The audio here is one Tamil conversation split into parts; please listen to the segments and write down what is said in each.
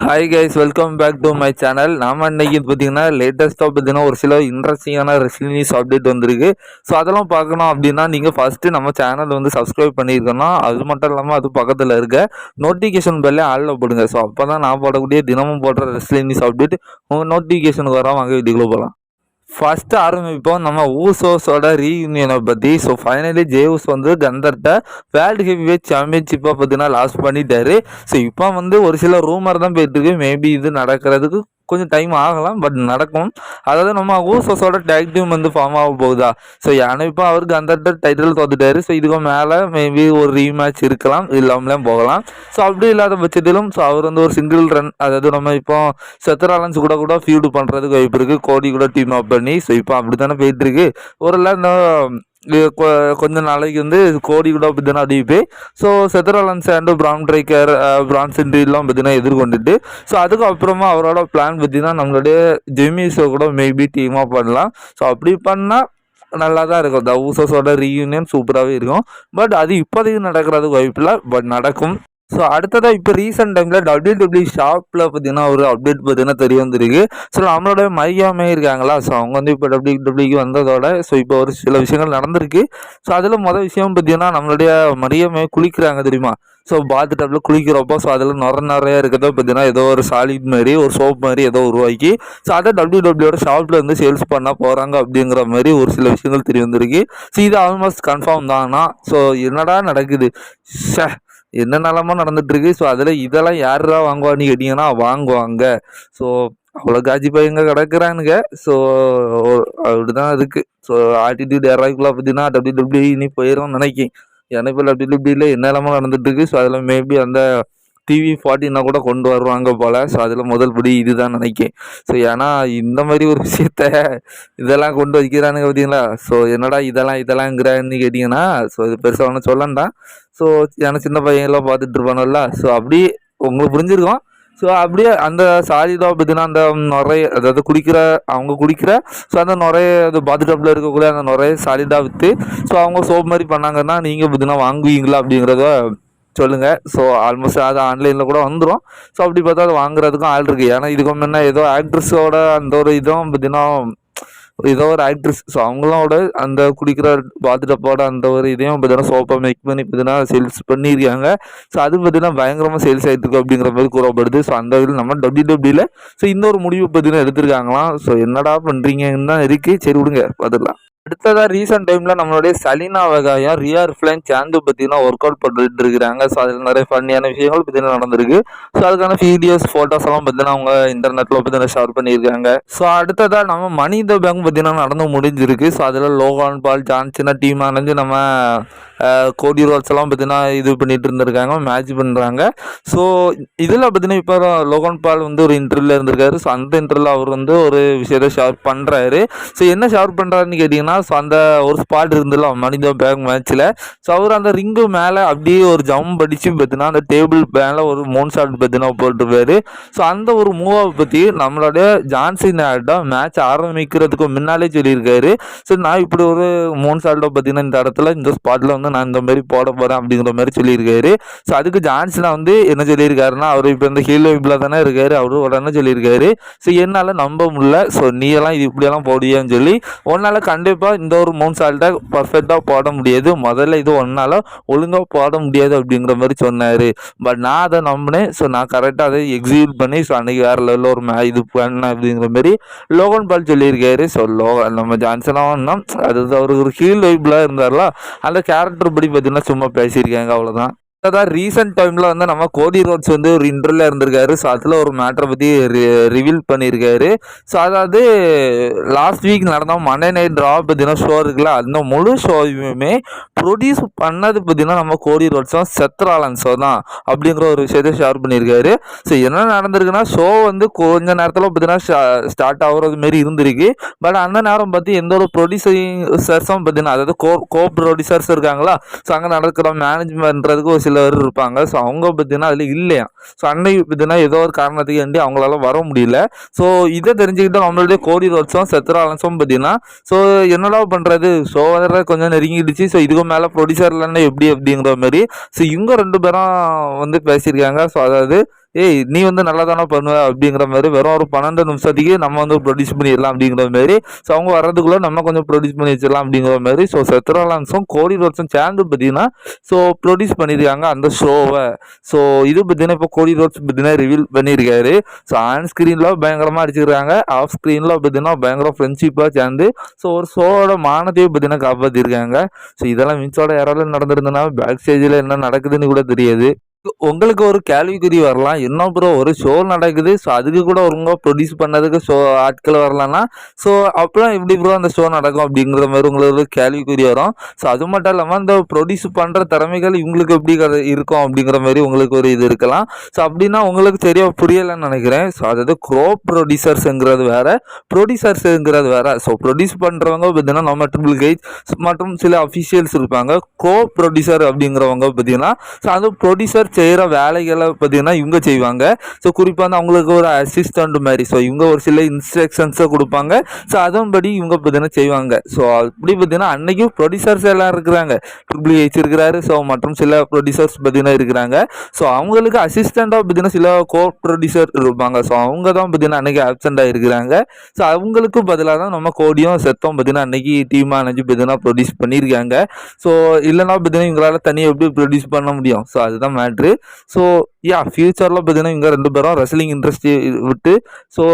Hi guys welcome back to my channel நாம இன்னைக்கு பார்த்தீங்கன்னா லேட்டஸ்ட்டாக பார்த்தீங்கன்னா ஒரு சில இன்ட்ரெஸ்டிங்கான ரெஸ்லிங் நியூஸ் அப்டேட் வந்திருக்கு. ஸோ அதெல்லாம் பார்க்கணும் அப்படின்னா நீங்கள் ஃபஸ்ட்டு நம்ம சேனல் வந்து சப்ஸ்கிரைப் பண்ணியிருக்கணும். அது மட்டும் இல்லாமல் அது பக்கத்தில் இருக்க நோட்டிஃபிகேஷன் பெல்லே ஆளில் போடுங்க. ஸோ அப்போ தான் நான் போடக்கூடிய தினமும் போடுற ரெஸ்லிங் நியூஸ் அப்டேட் உங்கள் நோட்டிஃபிகேஷனுக்கு வர வாங்க வீட்டுக்குள்ளே போகலாம் ஃபஸ்ட்டு ஆரம்பிப்போம். நம்ம ஊசோஸோட ரீயூனியனை பற்றி ஸோ ஃபைனலி ஜேவுஸ் வந்து கந்தர்கிட்ட வேர்ல்டு ஹெவி சாம்பியன்ஷிப்பை பார்த்தீங்கன்னா லாஸ் பண்ணிட்டாரு. ஸோ இப்போ வந்து ஒரு சில ரூமர் தான் போயிட்டுருக்கு மேபி இது நடக்கிறதுக்கு கொஞ்சம் டைம் ஆகலாம் பட் நடக்கும். அதாவது நம்ம ஊசோஸோட டேக் டீம் வந்து ஃபார்ம் ஆக போகுதா? ஸோ ஏன்னா இப்போ அவருக்கு அந்த டைட்டில் தோத்துட்டாரு. ஸோ இதுக்கு மேலே மேபி ஒரு ரீமேட்ச் இருக்கலாம் இல்லாமலாம் போகலாம். ஸோ அப்படி இல்லாத பட்சத்திலும் ஸோ அவர் வந்து ஒரு சிங்கிள் ரன் அதாவது நம்ம இப்போ செத்தராலன்ஸ் கூட கூட ஃபியூடு பண்ணுறதுக்கு வாய்ப்பு இருக்குது கோடி கூட டீம் அப் பண்ணி ஸோ இப்போ அப்படி தானே போயிட்டுருக்கு ஒரு இந்த கொஞ்ச நாளைக்கு வந்து கோடி கூட பார்த்தீங்கன்னா அடிப்பே ஸோ செதரலன்ஸ் அண்டு பிரான் ட்ரைக்கர் பிரான் சென்ட்ரிலாம் பார்த்தீங்கன்னா எதிர்கொண்டுட்டு. ஸோ அதுக்கப்புறமா அவரோட பிளான் பார்த்தீங்கன்னா நம்மளுடைய ஜெமிஸை கூட மேபி டீமாக பண்ணலாம். ஸோ அப்படி பண்ணால் நல்லா தான் இருக்கும் த ஊசஸோட ரீயூனியன் சூப்பராகவே இருக்கும். பட் அது இப்போதைக்கு நடக்கிறதுக்கு வாய்ப்பில்லை பட் நடக்கும். ஸோ அடுத்ததாக இப்போ ரீசெண்ட் டைமில் டபிள்யூ டபிள்யூ ஷாப்பில் பார்த்தீங்கன்னா ஒரு அப்டேட் பார்த்தீங்கன்னா தெரிய வந்திருக்கு. ஸோ நம்மளோட மையாமே இருக்காங்களா? ஸோ அவங்க வந்து இப்போ டபிள்யூ டபிள்யூக்கு வந்ததோட ஸோ இப்போ ஒரு சில விஷயங்கள் நடந்திருக்கு. ஸோ அதில் மொதல் விஷயம் பார்த்தீங்கன்னா நம்மளுடைய மரியாமே குளிக்கிறாங்க தெரியுமா? ஸோ பாத் டப்பில் குளிக்கிறப்போ ஸோ அதில் நுர நிறைய இருக்கிறத பார்த்தீங்கன்னா ஏதோ ஒரு சாலிட் மாதிரி ஒரு சோப் மாதிரி ஏதோ உருவாக்கி ஸோ அதை டபிள்யூ டபிள்யூட ஷாப்பில் வந்து சேல்ஸ் பண்ண போகிறாங்க அப்படிங்கிற மாதிரி ஒரு சில விஷயங்கள் தெரிய வந்திருக்கு. ஸோ இது ஆல்மோஸ்ட் கன்ஃபார்ம் தானா. ஸோ என்னடா நடக்குது? ஷே என்ன நிலமா நடந்துட்டுருக்கு. ஸோ அதில் இதெல்லாம் யாரா வாங்குவான்னு கேட்டிங்கன்னா வாங்குவாங்க. ஸோ அவ்வளோ காஜி பையங்க கிடக்குறானுங்க. ஸோ அப்படிதான் இருக்கு. ஸோ ஆட்டிடியூட் யாராக்குள்ள பார்த்தீங்கன்னா டபிள்யூ டபிள்யூ இனி போயிடும் நினைக்கும் ஏன்னா இப்போ டபிள்யூ டபிள்யூல என்ன நிலமா நடந்துட்டு இருக்கு ஸோ அதில் மேபி அந்த டிவி ஃபார்ட்டினா கூட கொண்டு வருவாங்க போல். ஸோ அதில் முதல் படி இதுதான் நினைக்கேன் ஸோ ஏன்னா இந்த மாதிரி ஒரு விஷயத்த இதெல்லாம் கொண்டு வைக்கிறானுங்க பார்த்தீங்களா? ஸோ என்னடா இதெல்லாம் இதெல்லாம்ங்கிறான்னு கேட்டிங்கன்னா ஸோ இது பெருசாக ஒன்றும் சொல்லண்டா ஸோ ஏன்னா சின்ன பையன்லாம் பார்த்துட்டு இருப்பானல்ல ஸோ அப்படி உங்களுக்கு புரிஞ்சிருக்கோம். ஸோ அப்படியே அந்த சாதிதான் பார்த்தீங்கன்னா அந்த நுரைய அதாவது குடிக்கிற அவங்க குடிக்கிற ஸோ அந்த நுரைய அது பாத்டப்பில் இருக்கக்கூடிய அந்த நுரைய சாலிடாக விற்று ஸோ அவங்க சோப் மாதிரி பண்ணாங்கன்னா நீங்கள் பார்த்தீங்கன்னா வாங்குவீங்களா அப்படிங்கிறத சொல்லுங்கள் ஸோ ஆல்மோஸ்ட் அது ஆன்லைனில் கூட வந்துடும் ஸோ அப்படி பார்த்தா அது வாங்குறதுக்கும் ஆள் இருக்குது ஏன்னா இதுக்கு முன்ன ஏதோ ஆக்ட்ரஸோட அந்த ஒரு இதுவும் பார்த்தீங்கன்னா ஏதோ ஒரு ஆக்ட்ரஸ் ஸோ அவங்களோட அந்த குடிக்கிற பாத்துட்டப்பாட அந்த ஒரு இதையும் பார்த்தீங்கன்னா சோப்பை மேக் பண்ணி பார்த்தீங்கன்னா சேல்ஸ் பண்ணியிருக்காங்க. ஸோ அது பார்த்தீங்கன்னா பயங்கரமாக சேல்ஸ் ஆகிட்டுருக்கு அப்படிங்கிற மாதிரி கூறப்படுது. ஸோ அந்த வகையில் நம்ம டபிள்யூ டபிள்யூல ஸோ இந்த ஒரு முடிவு பார்த்தீங்கன்னா எடுத்திருக்காங்களாம். ஸோ என்னடா பண்ணுறீங்கன்னு தான் இருக்குது சரி விடுங்க பார்த்துக்கலாம். அடுத்ததாக ரீசெண்ட் டைமில் நம்மளுடைய சலீனா வகாயம் ரியா ரிஃப்ளைன் சேந்து பார்த்தீங்கன்னா ஒர்க் அவுட் பண்ணிட்டு இருக்கிறாங்க. ஸோ அதில் நிறைய ஃபன்னியான விஷயங்கள் பார்த்தீங்கன்னா நடந்திருக்கு. ஸோ அதுக்கான வீடியோஸ் ஃபோட்டோஸ் எல்லாம் பார்த்தீங்கன்னா அவங்க இன்டர்நெட்டில் பார்த்தீங்கன்னா ஷேர் பண்ணியிருக்காங்க. ஸோ அடுத்ததாக நம்ம மணி த பேங்க் பார்த்தீங்கன்னா நடந்து முடிஞ்சிருக்கு. ஸோ அதில் லோகான் பால் ஜான்சனா டீம் அணைஞ்சு நம்ம கோடி ரோல்ஸ் எல்லாம் பார்த்தீங்கன்னா இது பண்ணிட்டு இருந்திருக்காங்க. மேட்ச் பண்ணுறாங்க ஸோ இதில் பார்த்தீங்கன்னா இப்போ லோகன் பால் வந்து ஒரு இன்டர்வியூவில் இருந்திருக்காரு. ஸோ அந்த இன்டர்வியூவில் அவர் வந்து ஒரு விஷயத்தை ஷேர் பண்ணுறாரு ஸோ என்ன ஷேர் பண்ணுறாருன்னு கேட்டிங்கன்னா ஸோ அந்த ஒரு ஸ்பாட் இருந்ததுல மனித பேங்க் மேட்ச்சில் ஸோ அவர் அந்த ரிங்கு மேலே அப்படியே ஒரு ஜம்ப் அடித்து பார்த்தினா அந்த டேபிள் மேலே ஒரு மூன் ஷாட் பார்த்தினா போட்டுருப்பாரு. ஸோ அந்த ஒரு மூவை பற்றி நம்மளோட ஜான்சின் ஆகிட்டோம் மேட்ச் ஆரம்பிக்கிறதுக்கு முன்னாலே சொல்லியிருக்காரு. ஸோ நான் இப்படி ஒரு மூணு ஷாட்டை பார்த்தீங்கன்னா இந்த இடத்துல இந்த ஸ்பாட்டில் வந்து நான் இந்த மாதிரி போட போகிறேன் அப்படிங்கிற மாதிரி சொல்லியிருக்காரு. ஸோ அதுக்கு ஜான்சனா வந்து என்ன சொல்லியிருக்காருன்னா அவர் இப்போ இந்த ஹீரோ இப்பில் தானே இருக்காரு. அவரு உடனே சொல்லியிருக்காரு. ஸோ என்னால் நம்ப முடியல. ஸோ நீ எல்லாம் இது இப்படியெல்லாம் போடியான்னு சொல்லி உன்னால் கண்டிப்பாக இந்த ஒரு மூணு சால்ட்டை பர்ஃபெக்டாக போட முடியாது. முதல்ல இது ஒன்றால் ஒழுங்காக போட முடியாது அப்படிங்கிற மாதிரி சொன்னார். பட் நான் அதை நம்பினேன். ஸோ நான் கரெக்டாக அதை எக்ஸிக்யூட் பண்ணி ஸோ அன்றைக்கி வேறு லெவலில் ஒரு மே இது பண்ணேன் அப்படிங்கிற மாதிரி லோகன் பால் சொல்லியிருக்காரு. ஸோ லோ நம்ம ஜான்சனாக அது அவர் ஒரு ஹீல் வைப்பில் இருந்தார்ல அந்த கேரக்டர் படி பார்த்தீங்கன்னா சும்மா பேசியிருக்காங்க அவ்வளோதான் அதான் ரீசெண்ட் டைமில் வந்து நம்ம கோடி ரோட்ஸ் வந்து ஒரு இன்டர்வியூவில் இருந்திருக்காரு. ஸோ அதில் ஒரு மேட்டரை பற்றி ரிவீல் பண்ணியிருக்காரு. ஸோ அதாவது லாஸ்ட் வீக் நடந்த மண்டே நைட் ட்ரா பார்த்தீங்கன்னா ஷோ இருக்குல்ல அந்த முழு ஷோவையுமே ப்ரொடியூஸ் பண்ணது பார்த்தீங்கன்னா நம்ம கோடி ரோட்ஸும் செத்ராலன் ஷோ தான் அப்படிங்கிற ஒரு விஷயத்தை ஷேர் பண்ணியிருக்காரு. ஸோ என்ன நடந்திருக்குன்னா ஷோ வந்து கொஞ்ச நேரத்தில் பார்த்தீங்கன்னா ஸ்டார்ட் ஆகுறது மாரி இருந்திருக்கு. பட் அந்த நேரம் பார்த்து எந்த ஒரு ப்ரொடியூசர்ஸும் பார்த்தீங்கன்னா அதாவது கோ கோ ப்ரொடியூசர்ஸ் இருக்காங்களா? ஸோ அங்கே நடக்கிற மேனேஜ்மெண்ட்றதுக்கு ஒரு சில சிலர் இருப்பாங்க. ஸோ அவங்க பார்த்தீங்கன்னா அதில் இல்லையா? ஸோ அன்னை பார்த்தீங்கன்னா ஏதோ ஒரு காரணத்துக்கு வேண்டி அவங்களால வர முடியல. ஸோ இதை தெரிஞ்சுக்கிட்டு நம்மளுடைய கோடி ரோட்ஸும் செத்ராலன்ஸும் பார்த்தீங்கன்னா ஸோ என்னடா பண்ணுறது ஸோ வேற கொஞ்சம் நெருங்கிடுச்சு. ஸோ இதுக்கு மேலே ப்ரொடியூசர்லன்னா எப்படி அப்படிங்கிற மாதிரி. ஸோ இவங்க ரெண்டு பேரும் வந்து பேசியிருக்காங்க. ஸோ அதாவது ஏய் நீ வந்து நல்லா தானே பண்ணுவ அப்படிங்கிற மாதிரி வெறும் ஒரு பன்னெண்டு நிமிஷத்துக்கு நம்ம வந்து ப்ரொடியூஸ் பண்ணிடலாம் அப்படிங்கிற மாதிரி. ஸோ அவங்க வர்றதுக்குள்ளே நம்ம கொஞ்சம் ப்ரொடியூஸ் பண்ணி வச்சிடலாம் அப்படிங்கிற மாதிரி. ஸோ செத்ராலான்ஸும் கோடி ரோட்ஸும் சேர்ந்து பார்த்தீங்கன்னா ஸோ ப்ரொடியூஸ் பண்ணியிருக்காங்க அந்த ஷோவை ஸோ இது பார்த்தீங்கன்னா இப்போ கோடி ரோட்ஸ் பார்த்தீங்கன்னா ரிவீல் பண்ணியிருக்காரு. ஸோ ஆன் ஸ்க்ரீனில் பயங்கரமாக அடிச்சிருக்காங்க. ஆஃப் ஸ்க்ரீனில் பார்த்தீங்கன்னா பயங்கர ஃப்ரெண்ட்ஷிப்பாக சேர்ந்து ஸோ ஒரு ஷோவோட மானத்தையும் பார்த்தீங்கன்னா காப்பாற்றிருக்காங்க ஸோ இதெல்லாம் மின்சோட யாராலும் நடந்திருந்தனா பேக் ஸ்டேஜில் என்ன நடக்குதுன்னு கூட தெரியாது. உங்களுக்கு ஒரு கேள்விக்குறி வரலாம். என்ன ப்ரோ ஒரு ஷோ நடக்குது. ஸோ அதுக்கு கூட ஒருங்க ப்ரொடியூஸ் பண்ணதுக்கு ஷோ ஆட்கள் வரலன்னா ஸோ அப்புறம் எப்படி ப்ரோ அந்த ஷோ நடக்கும் அப்படிங்கிற மாதிரி உங்களுக்கு கேள்விக்குறி வரும். ஸோ அது மட்டும் இல்லாமல் அந்த ப்ரொடியூஸ் பண்ணுற திறமைகள் இவங்களுக்கு எப்படி இருக்கும் அப்படிங்கிற மாதிரி உங்களுக்கு ஒரு இது இருக்கலாம். ஸோ அப்படின்னா உங்களுக்கு சரியாக புரியலைன்னு நினைக்கிறேன். ஸோ அதாவது க்ரோ ப்ரொடியூசர்ஸுங்கிறது வேறு ப்ரொடியூசர்ஸுங்கிறது வேறு. ஸோ ப்ரொடியூஸ் பண்ணுறவங்க பார்த்தீங்கன்னா நம்ம ட்ரிபிள் கெய்ட் மற்றும் சில அஃபிஷியல்ஸ் இருப்பாங்க. கோ ப்ரொடியூசர் அப்படிங்கிறவங்க பார்த்தீங்கன்னா ஸோ அது ப்ரொடியூசர் செய்கிற வேலைகளை பார்த்தீங்கன்னா இவங்க செய்வாங்க. ஸோ குறிப்பாக வந்து அவங்களுக்கு ஒரு அசிஸ்டண்ட் மாதிரி. ஸோ இவங்க ஒரு சில இன்ஸ்ட்ரக்ஷன்ஸை கொடுப்பாங்க. ஸோ அதன்படி இவங்க பார்த்தீங்கன்னா செய்வாங்க. ஸோ அப்படி பார்த்தீங்கன்னா அன்றைக்கும் ப்ரொடியூசர்ஸ் எல்லாம் இருக்கிறாங்க. ட்ரிபிள் ஹெச் இருக்கிறாரு. ஸோ மற்றும் சில ப்ரொடியூசர்ஸ் பார்த்தீங்கன்னா இருக்கிறாங்க. ஸோ அவங்களுக்கு அசிஸ்டண்ட்டாக பார்த்தீங்கன்னா சில கோ ப்ரொடியூசர் இருப்பாங்க. ஸோ அவங்க தான் பார்த்தீங்கன்னா அன்றைக்கி ஆப்சண்ட்டாக இருக்கிறாங்க. ஸோ அவங்களுக்கு பதிலாக தான் நம்ம கோடியும் செத்தம் பார்த்தீங்கன்னா அன்றைக்கி டீமாக அணைஞ்சு பார்த்தீங்கன்னா ப்ரொடியூஸ் பண்ணியிருக்காங்க. ஸோ இல்லைனா பார்த்தீங்கன்னா இவங்களால் தனியாக எப்படி ப்ரொடியூஸ் பண்ண முடியும்? ஸோ அதுதான் மேட்ரு ஸோ யா ஃப்யூச்சரில் பார்த்தீங்கன்னா இவங்க ரெண்டு பேரும் ரெஸ்லிங் இண்டஸ்ட்ரி விட்டு ஸோ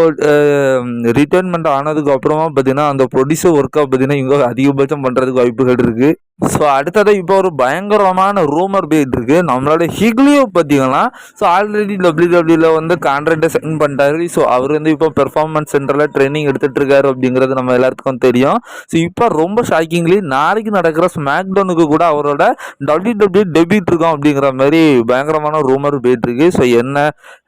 ரிட்டைர்மெண்ட் ஆனதுக்கு அப்புறமா பார்த்தீங்கன்னா அந்த ப்ரொடியூசர் ஒர்க்காக பார்த்தீங்கன்னா இவங்க அதிகபட்சம் பண்ணுறதுக்கு வாய்ப்புகள் இருக்குது ஸோ அடுத்தது இப்போ ஒரு பயங்கரமான ரூமர் போயிட்டு இருக்கு. நம்மளோட ஹிக்லியோ பார்த்தீங்கன்னா ஸோ ஆல்ரெடி டபிள்யூ டபிள்யூல வந்து கான்ட்ராக்டை சென்ட் பண்ணிட்டாரு. ஸோ அவர் வந்து இப்போ பெர்ஃபார்மன்ஸ் சென்டரில் ட்ரைனிங் எடுத்துட்டு இருக்காரு அப்படிங்கிறது நம்ம எல்லாத்துக்கும் தெரியும். ஸோ இப்போ ரொம்ப ஷாக்கிங்லி நாளைக்கு நடக்கிற ஸ்மாக் டவுனுக்கு கூட அவரோட டபிள்யூ டபிள்யூ டெபிட் இருக்கும் அப்படிங்கிற மாதிரி பயங்கரமான ரூமர் போயிட்டு போயிட்டுருக்கு ஸோ என்ன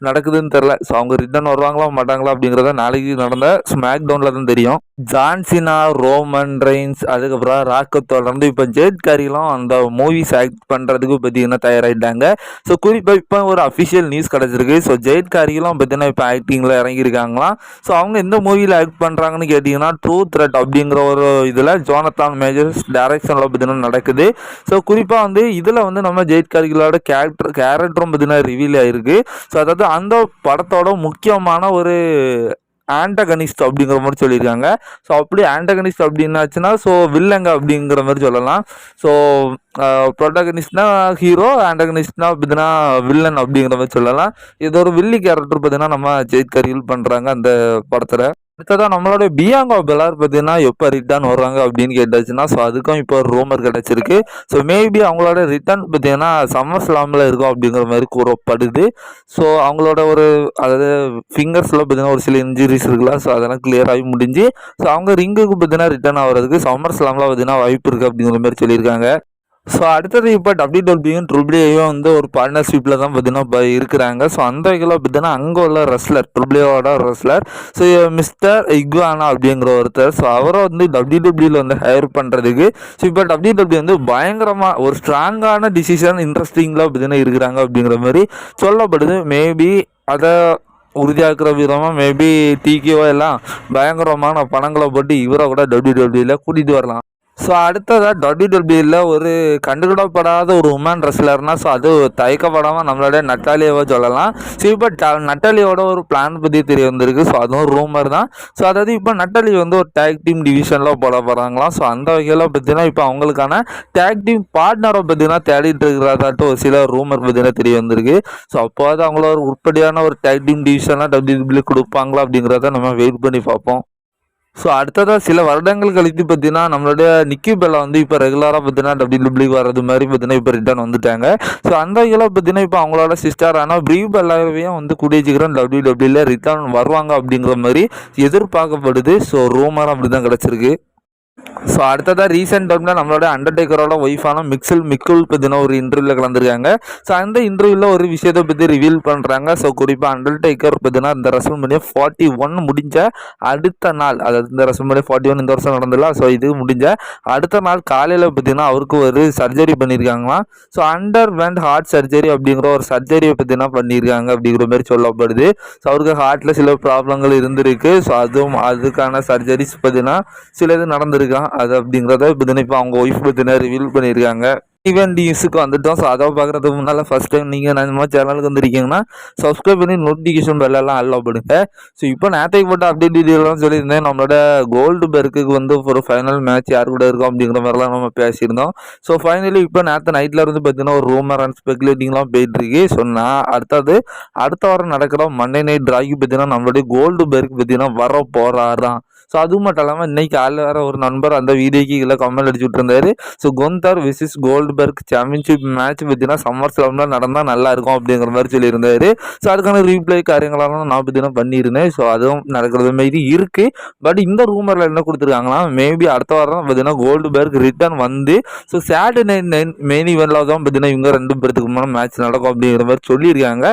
நடக்குதுன்னு தெரில ஸோ அவங்க ரிட்டர்ன் வருவாங்களா மாட்டாங்களா அப்படிங்கிறத நாளைக்கு நடந்த ஸ்மாக் டவுனில் தான் தெரியும். ஜான்சினா ரோமன் ரெயின்ஸ் அதுக்கப்புறம் ராக்கத் தொடர்ந்து இப்போ ஜேட் கரிலாம் அந்த மூவிஸ் ஆக்ட் பண்ணுறதுக்கு பார்த்தீங்கன்னா தயாராகிட்டாங்க ஸோ குறிப்பாக இப்போ ஒரு அஃபிஷியல் நியூஸ் கிடச்சிருக்கு. ஸோ ஜெயிட் காரிலாம் பார்த்தீங்கன்னா இப்போ ஆக்டிங்கில் இறங்கியிருக்காங்களாம் ஸோ அவங்க எந்த மூவியில் ஆக்ட் பண்ணுறாங்கன்னு கேட்டிங்கன்னா ட்ரூ த்ரெட் அப்படிங்கிற ஒரு இதில் ஜோனத்தான் மேஜர்ஸ் டைரக்ஷனில் பார்த்தீங்கன்னா நடக்குது. ஸோ குறிப்பாக வந்து இதில் வந்து நம்ம ஜெயிட் காரிகளோட கேரக்டர் கேரக்டரும் பார்த்தீங்கன்னா ரிவீல் இருக்குது ஸோ அதாவது அந்த படத்தோட முக்கியமான ஒரு ஆண்டகனிஸ்ட் அப்படிங்கிற மாதிரி சொல்லியிருக்காங்க. ஸோ அப்படி ஆண்டகனிஸ்ட் அப்படின்னாச்சுன்னா ஸோ வில்லங்க அப்படிங்கிற மாதிரி சொல்லலாம். ஸோ ப்ரொட்டகனிஸ்ட்னா ஹீரோ ஆண்டகனிஸ்ட்னா பார்த்தீங்கன்னா வில்லன் அப்படிங்கிற மாதிரி சொல்லலாம். இது ஒரு வில்லி கேரக்டர் பார்த்தீங்கன்னா நம்ம ஜெயித் கரியல் பண்ணுறாங்க அந்த படத்தில். அடுத்ததான் நம்மளோட பியாங்கோ பெலார் பார்த்தீங்கன்னா எப்போ ரிட்டர்ன் வருவாங்க அப்படின்னு கேட்டாச்சுன்னா ஸோ அதுக்கும் இப்போ ஒரு ரூமர் கிடச்சிருக்கு. ஸோ மேபி அவங்களோட ரிட்டர்ன் பார்த்தீங்கன்னா சம்மர் ஸ்லாமில் இருக்கும் அப்படிங்கிற மாதிரி கூறப்படுது. ஸோ அவங்களோட ஒரு அதாவது ஃபிங்கர்ஸில் பார்த்தீங்கன்னா ஒரு சில இன்ஜுரிஸ் இருக்குல்ல ஸோ அதெல்லாம் கிளியர் ஆகி முடிஞ்சு ஸோ அவங்க ரிங்குக்கு பார்த்தீங்கன்னா ரிட்டர்ன் ஆகிறதுக்கு சம்மர் ஸ்லாமில் பார்த்தீங்கன்னா வாய்ப்பு இருக்குது அப்படிங்கிற மாதிரி சொல்லியிருக்காங்க. ஸோ அடுத்தது இப்போ டபிள்யூ டபிள்யூயும் ட்ரிபிள்யூயும் வந்து ஒரு பார்ட்னர்ஷிப்பில் தான் பார்த்தீங்கன்னா இப்போ இருக்கிறாங்க. ஸோ அந்த வகையில் பார்த்தீங்கன்னா அங்கே உள்ள ரெஸ்லர் ட்ரிபிள்யூவோட ரெஸ்லர் ஸோ மிஸ்டர் இக்வானா அப்படிங்கிற ஒருத்தர். ஸோ அவரை வந்து டபிள்யூ டபிள்யூவில் வந்து ஹையர் பண்ணுறதுக்கு ஸோ இப்போ டபிள்யூ டபிள்யூ வந்து பயங்கரமாக ஒரு ஸ்ட்ராங்கான டிசிஷன் இன்ட்ரெஸ்டிங்கில் பார்த்தீங்கன்னா இருக்கிறாங்க அப்படிங்கிற மாதிரி சொல்லப்படுது. மேபி அதை உறுதியாக்குற விதமாக மேபி டிகேவோ எல்லாம் பயங்கரமான பணங்களை போட்டு இவரை கூட டபிள்யூ டபிள்யூவில் கூட்டிகிட்டு வரலாம். ஸோ அடுத்ததாக டபிள்யூ டபிள்யூயில் ஒரு கண்டுகிடப்படாத ஒரு உமன் ரெஸ்லர்னால் ஸோ அது தயக்கப்படாமல் நம்மளோட நட்டாலியாவை சொல்லலாம். ஸோ இப்போ ட நட்டாலியோட ஒரு பிளான் பற்றி தெரிய வந்திருக்கு ஸோ அதுவும் ரூமர் தான். ஸோ அதாவது இப்போ நட்டாலி வந்து ஒரு டேக் டீம் டிவிஷனில் போட போகிறாங்களாம் ஸோ அந்த வகையில் பார்த்தீங்கன்னா இப்போ அவங்களுக்கான டேக் டீம் பார்ட்னரை பார்த்தீங்கன்னா தேடிட்டு இருக்கிறதாட்டும் ஒரு சில ரூமர் பார்த்தீங்கன்னா தெரிய வந்திருக்கு. ஸோ அப்போது அவங்கள ஒரு உற்படியான ஒரு டேக் டீம் டிவிஷனாக டபிள்யூ டபிள்யூ கொடுப்பாங்களா அப்படிங்கிறத நம்ம வெயிட் பண்ணி பார்ப்போம். ஸோ அடுத்ததாக சில வருடங்கள் கழித்து பார்த்தீங்கன்னா நம்மளுடைய நிக்கி பெல்லா வந்து இப்போ ரெகுலராக பார்த்தீங்கன்னா டபிள்யூ வர்றது மாதிரி பார்த்தீங்கன்னா இப்போ ரிட்டர்ன் வந்துட்டாங்க. ஸோ அந்த வகையில் பார்த்தீங்கன்னா இப்போ அவங்களோட சிஸ்டரான ப்ரீ பெல்லாவையும் வந்து கூடிய சீக்கிரம் டபிள்யூ டபிள்யூல ரிட்டர்ன் வருவாங்க அப்படிங்கிற மாதிரி எதிர்பார்க்கப்படுது. ஸோ ரூமர் அப்படி தான் கிடச்சிருக்கு. ஸோ அடுத்ததாக ரீசெண்ட் டைமில் நம்மளோட அண்டர்டேக்கரோட ஒய்ஃபான மிக்சல் மிக்குல் பற்றின ஒரு இன்டர்வியூவில் கலந்துருக்காங்க. ஸோ அந்த இன்டர்வியூவில் ஒரு விஷயத்தை பற்றி ரிவீல் பண்ணுறாங்க ஸோ குறிப்பாக அண்டர்டேக்கர் பற்றினா இந்த ரசம் மணியை ஃபார்ட்டி ஒன் முடிஞ்ச அடுத்த நாள் அதாவது இந்த ரசம் மணி ஃபார்ட்டி ஒன் இந்த வருஷம் நடந்துல ஸோ இது முடிஞ்ச அடுத்த நாள் காலையில் பார்த்தீங்கன்னா அவருக்கு ஒரு சர்ஜரி பண்ணியிருக்காங்களாம் so underwent heart surgery அப்படிங்கிற ஒரு சர்ஜரியை பார்த்தீங்கன்னா பண்ணியிருக்காங்க அப்படிங்கிற மாதிரி சொல்லப்படுது. ஸோ அவருக்கு ஹார்ட்டில் சில ப்ராப்ளங்கள் இருந்திருக்கு. ஸோ அதுவும் அதுக்கான சர்ஜரிஸ் பார்த்தீங்கன்னா சில இது நடந்திருக்காங்க. அது அப்படிங்கிறத பற்றின இப்போ அவங்க ஒய்ஃப் பற்றின ரிவீல் பண்ணியிருக்காங்க. ஈவெண்ட் நியூஸுக்கு வந்துட்டோம். ஸோ அதை பார்க்குறதுக்கு முன்னால் ஃபஸ்ட் டைம் நீங்கள் நம்ம சேனலுக்கு வந்திருக்கீங்கன்னா சப்ஸ்கிரைப் பண்ணி நோட்டிஃபிகேஷன் பெல்லாம் அல்லோ பண்ணுங்க. ஸோ இப்போ நேற்றைக்கு போட்ட அப்டேட் டீட்டெயிலாம் சொல்லியிருந்தேன். நம்மளோட கோல்டு பெர்க்குக்கு வந்து ஒரு ஃபைனல் மேட்ச் யார் கூட இருக்கும் அப்படிங்கிற மாதிரிலாம் நம்ம பேசியிருந்தோம். ஸோ ஃபைனலி இப்போ நேற்று நைட்டில் இருந்து பார்த்தீங்கன்னா ஒரு ரூமர் அண்ட் ஸ்பெகுலேட்டிங்லாம் போயிட்டுருக்கு. ஸோ நான் அடுத்தது அடுத்த வாரம் நடக்கிற மண்டே நைட் ட்ராய்க்கு பார்த்தீங்கன்னா நம்மளுடைய கோல்டு பெருக்கு பார்த்தீங்கன்னா வர போகிறாராம் ஸோ அது மட்டும் இல்லாமல் இன்னைக்கு காலைல வேற ஒரு நண்பர் அந்த வீடியோக்கு இல்லை கமெண்ட் அடிச்சு இருந்தாரு ஸோ கொந்தார் விசிஸ் கோல்ட்பர்க் சாம்பியன்ஷிப் மேட்ச் பார்த்தீங்கன்னா சம்மர் ஸ்லாமில் நடந்தால் நல்லா இருக்கும் அப்படிங்கிற மாதிரி சொல்லியிருந்தாரு. ஸோ அதுக்கான ரீப்ளை காரியங்களெல்லாம் நான் பார்த்தீங்கன்னா பண்ணியிருந்தேன். ஸோ அதுவும் நடக்கிறது மாரி இருக்குது பட் இந்த ரூமரில் என்ன கொடுத்துருக்காங்கன்னா மேபி அடுத்த வாரம் பார்த்தீங்கன்னா கோல்டுபர்க் ரிட்டர்ன் வந்து so Saturday nine nine main இவெண்ட்டில் தான் பார்த்தீங்கன்னா இவங்க ரெண்டு பேர்த்துக்கு முன்னாடி மேட்ச் நடக்கும் அப்படிங்கிற மாதிரி சொல்லியிருக்காங்க.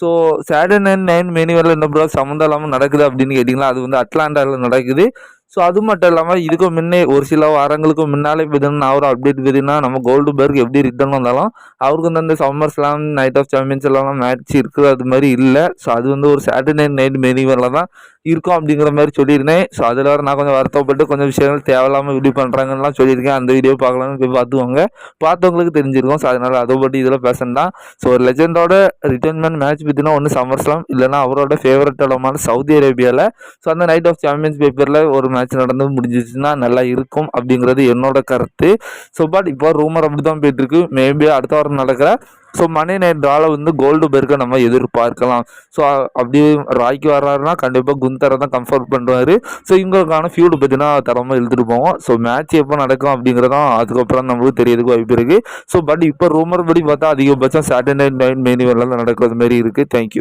So Saturday nine nine main இவெண்ட்டில் என்ன ப்ரோ சம்மந்தம் இல்லாமல் நடக்குது அப்படின்னு கேட்டிங்களா? அது வந்து அட்லாண்டாவில் நடக்குது. ఉంటుంది ஸோ அது மட்டும் இல்லாமல் இதுக்கும் முன்னே ஒரு சில வாரங்களுக்கு முன்னாலே பார்த்தீங்கன்னா நான் ஒரு அப்டேட் பார்த்தீங்கன்னா நம்ம கோல்டு பேர்க் எப்படி ரிட்டர்ன் வந்தாலும் அவருக்கு வந்து அந்த summer slam night of champions எல்லாம் மேட்ச் இருக்குது அது மாதிரி இல்லை. ஸோ அது வந்து ஒரு சாட்டர்டே நைட் மெனிவரில் தான் இருக்கும் அப்படிங்கிற மாதிரி சொல்லியிருந்தேன். ஸோ அதில் வர நான் கொஞ்சம் வருத்தப்பட்டு கொஞ்சம் விஷயங்கள் தேவையில்லாமல் வீடியோ பண்ணுறாங்கலாம் சொல்லியிருக்கேன். அந்த வீடியோ பார்க்கலாம்னு போய் பார்த்துவாங்க பார்த்தவங்களுக்கு தெரிஞ்சிருக்கும். ஸோ அதனால் அதை பற்றி இதில் பேசண்டாம் ஸோ ஒரு லெஜெண்டோட ரிட்டர்ன்மெண்ட் மேட்ச் பார்த்தீங்கன்னா ஒன்று சம்மர் ஸ்லாம் இல்லைனா அவரோட ஃபேவரட் இடமான சவுதி அரேபியாவில் ஸோ அந்த நைட் ஆஃப் சாம்பியன்ஸ் பேப்பரில் ஒரு மேட்ச் நடந்து முடிஞ்சிச்சுன்னா நல்லா இருக்கும் அப்படிங்கிறது என்னோட கருத்து. ஸோ பட் இப்போ ரூமர் அப்படி தான் போயிட்டுருக்கு. மேபி அடுத்த வாரம் நடக்கிற ஸோ மணி நைட் ட்ரால வந்து கோல்டு பெருக்க நம்ம எதிர்பார்க்கலாம். ஸோ அப்படி ராய்க்கு வர்றாருன்னா கண்டிப்பாக குந்தரை தான் கம்ஃபர்ட் பண்ணுவார். ஸோ இவங்களுக்கான ஃபியூடு பார்த்தீங்கன்னா தரமாக எழுதிட்டு போவோம். ஸோ மேட்ச் எப்போ நடக்கும் அப்படிங்கிறதான் அதுக்கப்புறம் நம்மளுக்கு தெரியறதுக்கு வாய்ப்பு இருக்குது ஸோ பட் இப்போ ரூமர் படி பார்த்தா அதிகபட்சம் சாட்டர்டே நைட் மெயின் நடக்கிறது மாதிரி இருக்குது தேங்க்யூ